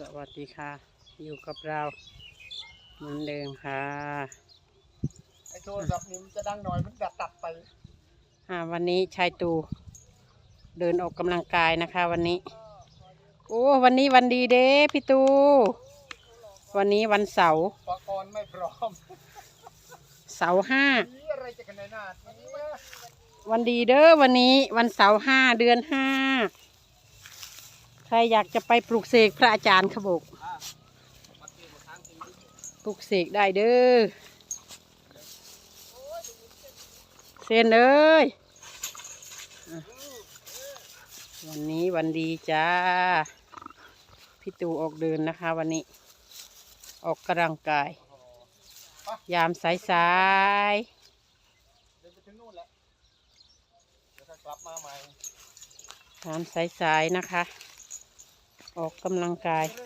สวัสดีค่ะ อยู่กับเราเหมือนเดิมค่ะ ไอ้โทรศัพท์นี่มันจะดังหน่อยมันดัดตัดไปอ่าวันนี้ชายตูเดินออกกำลังกายนะคะ วันนี้ โอ้วันนี้วันดีเด้พี่ตู วันนี้วันเสาร์อุปกรณ์ไม่พร้อมเสาร์ห้า นี่อะไรจะขนาดนั้นนี่นะวันดีเด้อวันนี้วันเสาร์ห้าเดือนห้า ใครอยากจะไปปลูกเสกพระอาจารย์ขบกปลูกเสกได้เด้อเซนเอ้ยอะวันนี้วันดีจ้า พี่ตูออกเดินนะคะวันนี้ ออกกำลังกาย ยามสายสายๆเดินไปถึงนู่นแหละเดี๋ยวถ้ากลับมาใหม่ตามสายๆนะคะ ออกกำลังกายโอ้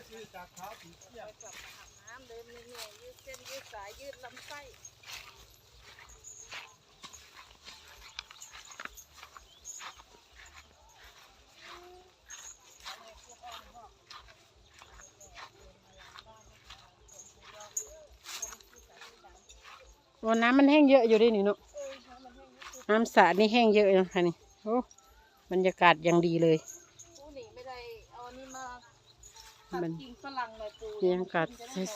น้ำเดินเหนื่อยๆยืดเส้นยืดสายยืดลำไส้วันน้ำมันแห้งเยอะอยู่ด้วยนี่เนาะน้ำสระนี่แห้งเยอะนะคะนี่โอ้บรรยากาศยังดีเลย ปูนี่ไม่ได้เอาอันนี้มาตัด มันกิ่งฝรั่งเลยปูบรรยากาศ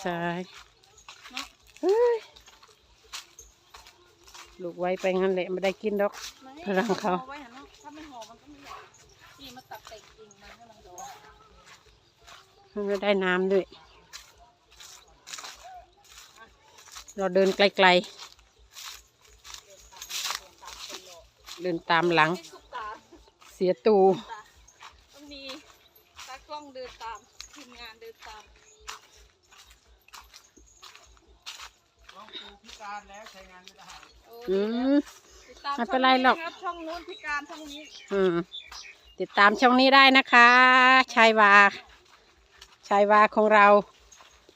สายๆเนาะเฮ้ยลูกไว้ไปงั้นแหละไม่ได้กินดอกไม่ฝรั่งเขาอไว้หันเนาะถ้าไม่ห่อมันก็ไม่ใหญ่นี่มาตัดแต่งกิ่งมันให้มันโดนมันไม่ได้น้ำด้วย เราเดินไกลๆ เดินตามหลังไม่สุกตาเสียตูตาต้องมีตากล้องเดินตาม ทีมงานเดินตามน้องครูพิการแล้วใช้งานไม่ได้โอ้อืดีแล้วมติดตามไม่เป็นไรหรอก ช่งนี้นะคบช่องนู้นพิการช่องนี้อืม ติดตามช่องนี้ได้นะคะชายวาชายวาของเรา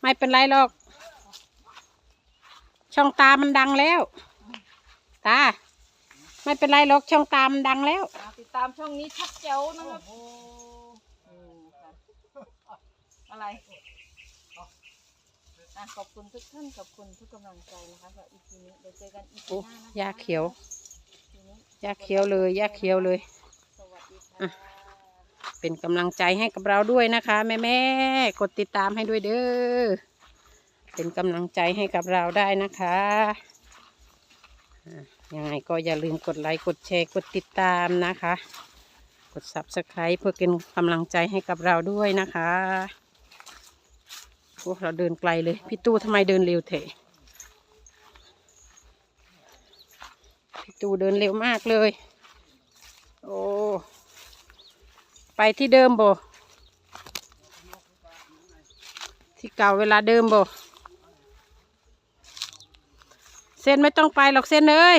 ไม่เป็นไรหรอก ช่องตามันดังแล้ว ตา ไม่เป็นไรหรอกช่องตามันดังแล้ว อ่าติดตามช่องนี้ชัดเจ๋วนะครับโอ้อืมค่ะ อะไรอะขอบคุณทุกท่านขอบคุณทุกกำลังใจนะคะสำหรับอีพีนี้เดี๋ยวเจอกันอีพีโอ้หน้านะคะยาเขียว ทีนี้ยาเขียวเลยยาเขียวเลย สวัสดีอะค่ะ เป็นกำลังใจให้กับเราด้วยนะคะ แม่แม่ๆกดติดตามให้ด้วยเด้อเป็นกำลังใจให้กับเราได้นะคะอะยังไงก็อย่าลืมกดไลค์กดแชร์กดติดตามนะคะ กด subscribe เพื่อเป็นกำลังใจให้กับเราด้วยนะคะ โอ้เราเดินไกลเลย พี่ตู้ทำไมเดินเร็วเถอะพี่ตู้เดินเร็วมากเลย โอ้ ไปที่เดิมบ่ที่เก่าเวลาเดิมบ่เส้นไม่ต้องไปหรอกเส้นเอ้ย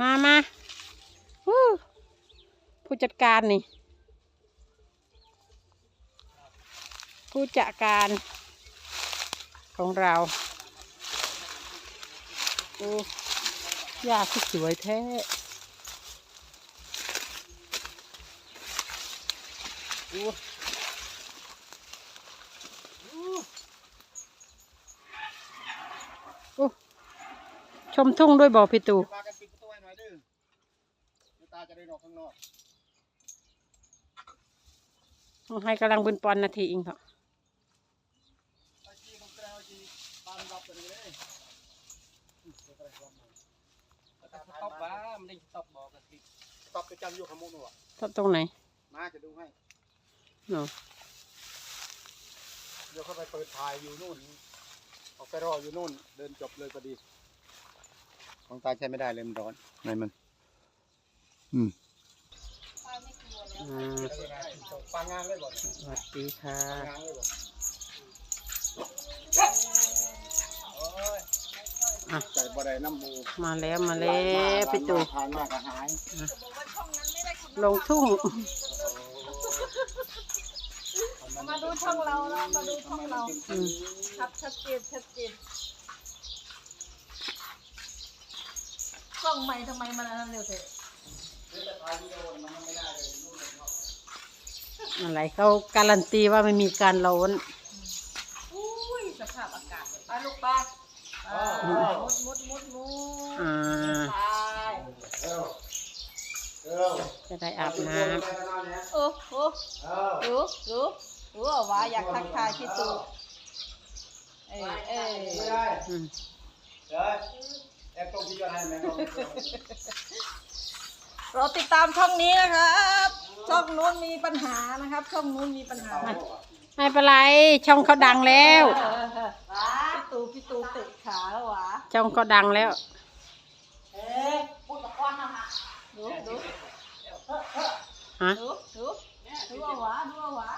มามาผู้จัดการนี่ ผู้จัดการของเราโอ้ยาคือสวยแท้โอ้โอ้ชมทุ่งด้วยบ่อพี่ตูพากันปิดประตูให้หน่อยดื้อเดี๋ยวตาจะได้ออกข้างนอก ให้กำลังบุญปอนนาทีเองเถอะ ไอ้ที่มันแกล้งไอ้ที่ตามรับกันเลยอืมเดี๋ยวกระไรความหมายแล้วก็ ส ต็อปว่ามันได้สต็อปบอกกันสิสต็อปไปจำอยู่ขโมยหนวดตตรงไหน มาจะดูให้เนาะเดี๋ยวเข้าไปเปิดถ่ายอยู่นู่นออกไปรออยู่นู่น เดินจบเลยพอดี ของตาใช้ไม่ได้เลยมันร้อนไหนมัน อืมป้าไม่กลัวแล้วอ่าปางงานเลยบ่สวัสดีค่ะ อ้ยอะ ใส่บ่ได้น้ำมูมาแล้วมาแล้วพี่ตูทานมากก็หายบอกว่าช่องนั้นไม่ได้คุณลงทุ่ง มาดูช่องเราแล้วมาดูช่องเราอืมชัดชัดเจนชัดเจนกล้องใหม่ทำไมมันอันนั้นเร็วเถอะอะไรเขาการันตีว่าไม่มีการร้อนอุ้ยสภาพอากาศไปลูกปลา มุดมุดมุดมุดอ่าไปเออเออจะได้อาบน้ำโอ้โหเออดูดูดูเอาวะอยากทักทายพี่ตูเอ้ยเอ้ยไม่ได้อืมเดี๋ยวแอบตรงที่ยอดให้แม่ต้องเราติดตามช่องนี้นะครับ ช่องนู้นมีปัญหานะครับ ช่องนู้นมีปัญหาไม่เป็นไรช่องเขาดังแล้ว เอ ขาแล้ววะช่องเขาดังแล้ว เอ๊ะพูดกับกว้างนะฮะดูดูฮะดูดูดูเอาวะดูเอาวะ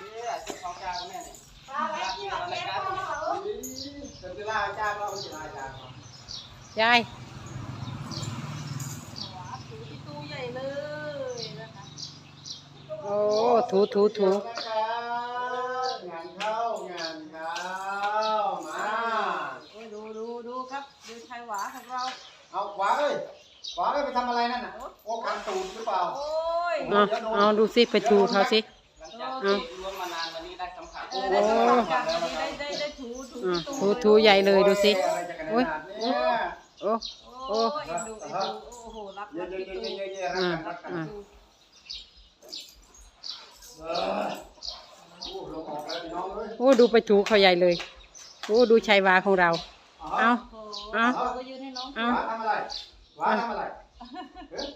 เนี่ยเจ้าของจาแม่เนี่ยปลาอะไรที่เราแก้พ่อเหรอเดี๋ยวจะล่าจ้างเราจะล่าจ้างยายวะดูพี่ตูใช่โอ้ ถูถูถู งานเข้างานเข้ามา โอ้ยดูดูดูครับดูชายหวาของเรา เอาขวาเลยขวาเลยไปทำอะไรนั่นน่ะโอ้คันตูดหรือเปล่า โอ้ยเอาเอาดูสิไปถูเขาสิ หลังจากที่ล้วงมานานวันนี้ได้สัมผัสเออได้สัมผัสกันได้ได้ได้ถูถูอืมพี่ถูถูใหญ่เลยดูสิ อะไรจะขนาดนี้โอ้ โอ้ยเอ็นดูเอ็นดูโอ้โหรักเยรัอะกเยพี่อะตูเยอะเยอะเยอะรักกันรักกันอ่าเออโอ้ลงออกแล้วพี่น้องเอ้ยโอ้ดูไปถูเขาใหญ่เลย โอ้ดูชัยวาของเรา เอาโอ้โหเอาเราก็ยืนให้น้ องเอาหวานทำอะไรหวานทำอะไรเอ๊ะ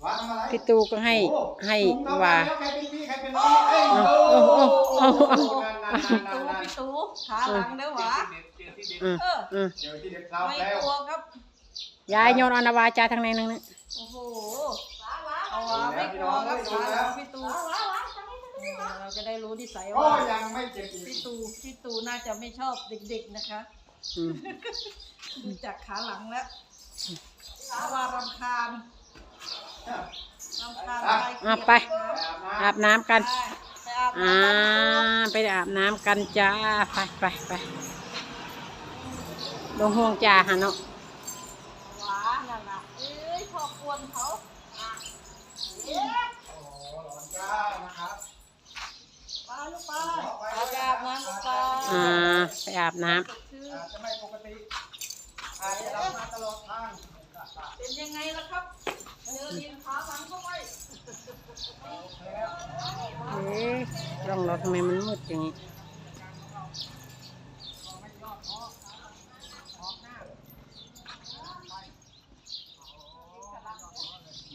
หวานทำอะไรพี่ตูก็ให้ให้วาใครเป็นพี่ใครเป็นน้องเอ้ยโอ้โอ้โอ้โอ้นั่นนั่นนั่นพี่ตูนั่นพี่ตูขาหลังเด้อหวะเจอที่เด็ดอืมเอออืมเดี๋ยวที่เด็ดเราไม่แล้ว กลัวครับ ยายโยนออนาวาจาทางไหนนั่งนะโอ้โหเอาวะไม่กลัวครับขาหลังพี่ตูเราจะได้รู้นิสัยก็ว่ายังไม่เจ็บอีกพี่ตูพี่ตูน่าจะไม่ชอบเด็กๆนะคะอืม ดูจากขาหลังแล้วเพราะว่ารำคาญรำคาญใครเกลียดอะไปนะคะอาบน้ำกัน ไปอาบอ่า น้ำกันไปอาบน้ำกันจ้า ไปไปไปลงห่วงจ่าฮะเนาะหวานนั่นน่ะเอ้ยชอบกวนเขาอะเอ๊ะโอ้โหหลอนจ้านะครับไปลูกไปเอาไปอาบน้ำลูกไปอ่า ไปอาบน้คืออาจจะไม่ปกติ อาจจะรับมาตลอดทางเป็นยังไงล่ะครับเจอดินขาหลังเข้าไปำเอ๊ะร่องรถทำไมมันมืดอย่างนี้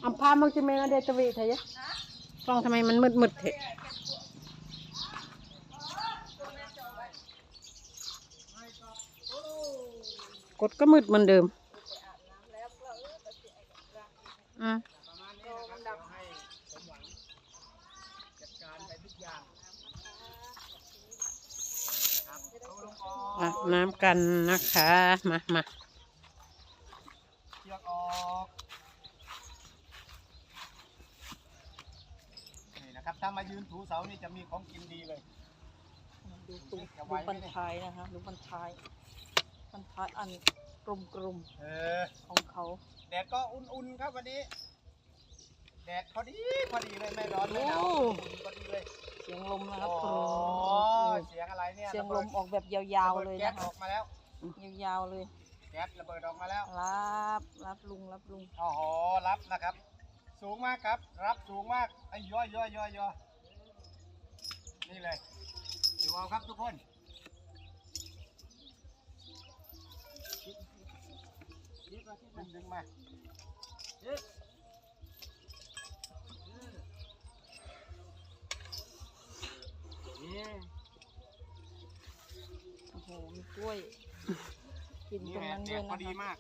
อัมพามึงจะไม่มาเดตวีเถอะยะกล้องทำไมมันมืดมืดๆเถอะ กดก็มืดเหมือนเดิมอืมอาบน้ำกันนะคะ มามาเชือกออกนี่นะครับ ถ้ามายืนถูเสานี่จะมีของกินดีเลยดูตูดดูบันทายนะคะดูบันทาย บันทายอันกลมเออ ๆของเขา แดดก็อุ่นๆครับวันนี้ แดดพอดีพอดีเลยไม่ร้อนไม่หนาวโอ้ อุ่นพอดีเลยเสียงลมนะครับโอ้โอ้เสียงอะไรเนี่ยเสียงระลบิดมออกแบบยาวๆเลยแก๊นะสคะออกมาแล้ว ยาวๆเลย แก๊สระเบิดออกมาแล้ว รับรับลุงรับลุง โอ้โห รับนะครับ สูงมากครับ รับสูงมากไอ้ย่อยย่อยย่อยย่อนี่เลยดูเอาครับทุกคน ดึงดึงมาโอ้โหมีกล้วย กินนี่ตรงแหละนั้นแดด้วยดพนะอดีคะมาก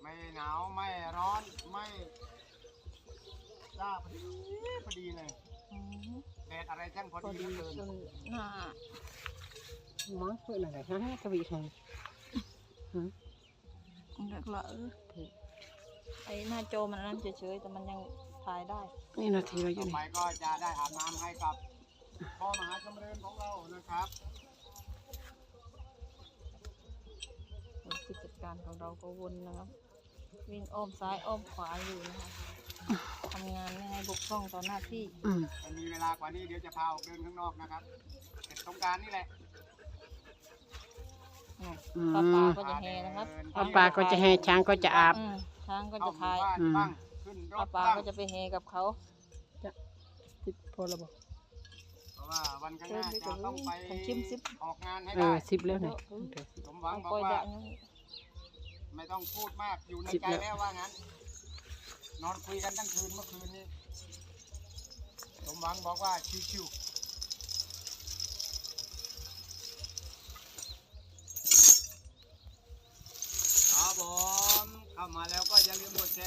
ไม่หนาว ไม่ร้อน ไม่จ้าพอดีพอดีเลยอืมแดดอะไรช่างพอพอดีดีเหลือจเกินนหน้า มั้งเพื่อนอะไรฮะทวีทองเด็กละเออไอหน้าจอมันนั่นเฉยๆแต่มันยังถ่ายได้ นี่นาทีเราอต่ยู่อไหนไปก็จะได้อาบน้ำให้กับพ่อมหาจำเริญของเรานะครับผู้จัดการของเราก็วนนะครับ วิ่งอ้อมซ้ายอ้อมขวาอยู่นะคะทำงานไม่ให้บกพร่องต่อหน้าที่ อืม ถ้ามีเวลากว่านี้เดี๋ยวจะพาออกเดินข้างนอกนะครับเสร็จสงกรารนี่แหละ อืมอืป้ามปาก็จะแห่นะครับป้าปาก็จะให้ช้างก็จะอาบ อืมช้างก็เข้าจะหมู่พายบ้านอืมบ้างขึ้นรป้าถปาบ้างก็จะไปแห่กับเขาพอแล้วบอกเพราะว่าวันข้างหน้าจะต้องไปออกงานให้เอได้อสิบแล้วเนี่ยสมหวังบอปล่อยกว่าดะอย่างนี้ไม่ต้องพูดมากอยู่ในสิบใจแล้วแล้วว่างั้น นอนคุยกันทั้งคืนเมื่อคืนนี้ สมหวังบอกว่าชิวๆ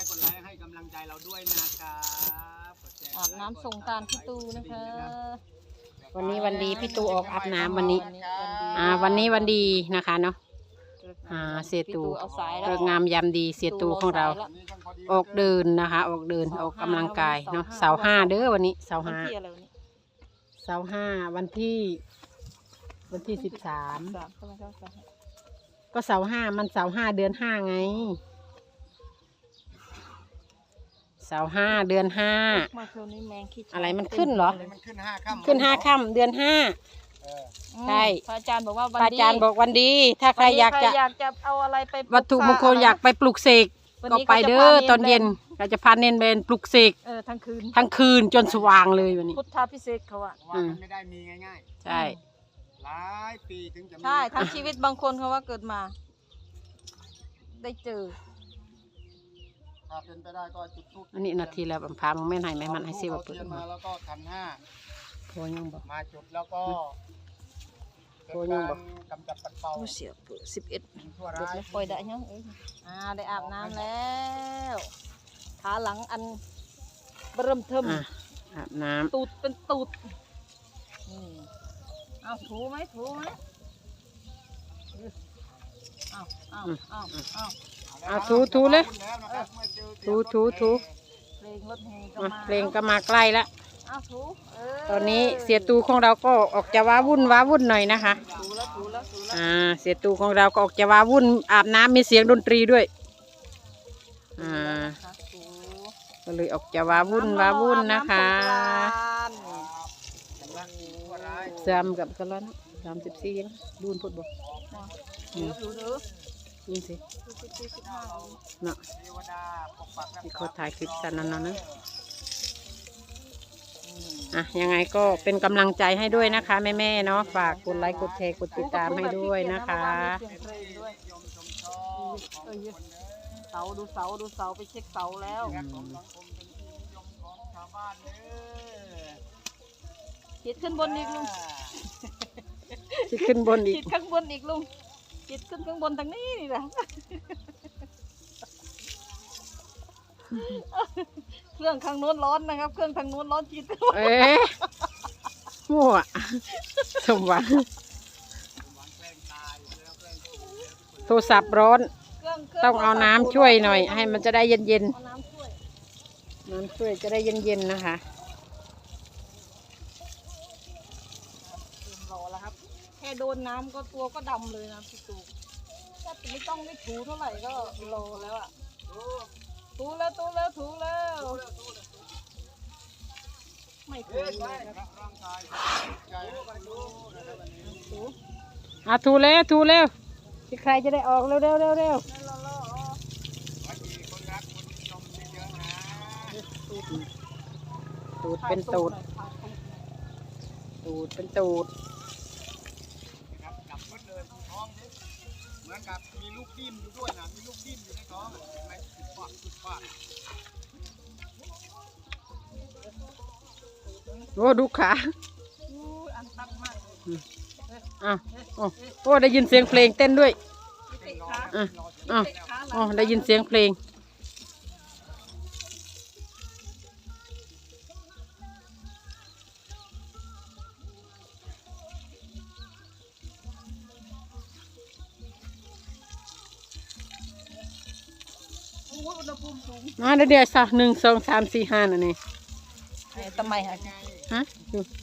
ร์กดไลค์ให้กำลังใจเราด้วยนะครับกดแชร์กอาดบไลค์น้ำส่งตาลพี่ตูนะคะ วันนี้วันดีพี่ตูออกอาบน้ำวันนี้วันนี้วันดีอ่าวันนี้วันดีนะคะเนาะ อ่าเสียตู พี่เอาสายแล้วเลิกงามยามดีเสียตูของเราวันนี้ต้องพดีออกเดินนะคะ ออกเดินออกกำลังกายเนาะเสาห้าเด้อวันนี้เสาวันห้าที่อะไรวันนี้เสาห้าวันที่ วันที่สิบสาม สามใช่ไหมครับสามก็เสาห้ามันเสาห้าเดือนห้าไง เสาห้าเดือนห้า มาเที่ยวนี้แมงขี้อะไรมันขึ้นเหรอวันนี้มันขึ้นห้าค่ำขึ้นห้าค่ำเดือนห้า เอออืมใช่ พระอาจารย์บอกว่าวันพระดีอาจารย์บอกวันดี ถ้าใครอยากจะวันนี้ใครอยากจะเอาอะไรไปปลูวัตถุมงคลอยากไปปลุกเสกวันก็นี้ไปขาจะเด้พาอเตอนเย็นเราจะพาเน้นเบนปลุกเสกเออทั้งคืนทั้งคืนจนสว่างเลยวันนี้ พุทธาพิเศษกเขาอะเพราะว่ามันไม่ได้มีง่ายใช่ ๆ หลายปีถึงจะมี ใช่ทั้งชีวิตบางคนเขาว่าเกิดมา ได้เจอ ถ้าเป็นไปได้ก็จุดทูปอันนี้นาทีแล้วบัมพามึงแม่นให้ไหมมันให้เสียว่าเปิเปิดดมามาแล้วก็ขันห้าโทรยังบอก มาจุดแล้วก็โอ้ยังบอกกำจัดปัดเป่าโอ้เสียเปิดสิบเอ็ดสิ่งชั่วเด็ร้ากยแล้วปล่อยได้ยังเอ้ยอ่าได้อาบน้ำแล้วขาหลังอันเริ่มเทิมอะอาบน้ตูดเป็นตูดนี่เอาถูไหมถูไหมเอาเอาเอาเอาำ เอาทูทูเลยแล้วนะครับเมื่อเจอเสียงทูทูทูเพลงรถแห่ก็อะมาเพลงก็มาใกล้แล้วเอาถูเออตอนนี้เสียตูของเราก็ออกจะว้าวุ่นว้าวุ่นหน่อยนะคะถูแล้วถูแล้วถูแล้วอ่าเสียตูของเราก็ออกจะว้าวุ่นอาบน้ำมีเสียงดนตรีด้วยอ่าค่ะถูก็เลยออกจะว้าวุ่นว้าวุ่นนะคะชำระสิ่งชั่วร้ายสามกับกันแล้วนะสามสิบสี่นะดูนพูดบอกเดี๋ ยวดูดูยินสิดูสิบสี่สิบห้าเนาะเทวดาปกปักรักที่ษาเขาถ่ายคลิปกันนั่นนะนะอะยังไงก็เป็นกำลังใจให้ด้วยนะคะ แม่ๆเนาะฝากกดไลค์กดแชร์กดติดตามให้ด้วยนะคะเสียงเพลงด้วยยมชมชอบของเออคนเด้อเสาดูเสาดูเสาไปเช็คเสาแล้วและของสังคมเป็นที่นิยมของชาวบ้านเด้อขีดขึ้นบนอีกลุงที่ขึ้นบนอีขีกดข้างบนอีกลุง ขีดขึ้นข้างบนทางนี้นี่แหละเครื่องข้างโน้นร้อนนะครับ เครื่องทางโน้นร้อนขีดขึ้นบนเอ๊ะมั่วสมหวังหวังแกล้งตายแล้วแกล้งโทรศัพท์ร้อน เครื่องครื่ต้องเอาน้ำช่วยหน่อย ให้มันจะได้เย็นเอาน้ำช่วยๆน้ำช่วยจะได้เย็นๆนะคะ โดนน้ำก็ตัวก็ดำเลยนะพี่ตูแทบจะไม่ต้องได้ถูเท่าไหร่ก็โลแล้วอะถูแล้วถูแล้วถูแล้วไม่ถูเลยนะครับถูอะถูแล้วถูแล้วที่ใครจะได้ออกเร็วเร็วเร็วเราเราเอาวันนี้คนรักคนนิยมเยอะๆนะตูดเป็นตูดตูดเป็นตูด นะครับจับมืดเลยท้องดิเห มือนกับมีลูกดิ้นอยู่ด้วยนะมีลูกดิ้นอยู่ในท้องอะเห็นไหมสุดฟาดสุดฟาดโอ้ดูขาอู้ยอันตันมากเลยอะโอ้โอ้ได้ยินเสียงเพลงเต้นด้วยเตะขาอะอะเตะขาหลัอ๋องได้ยินเสียงเพลง มิสูงมาเดี๋ยวเดี๋ยวสักหนึ่งสองสามสี่ห้านั่นเองเอ้ยทำไมฮะฮะดูท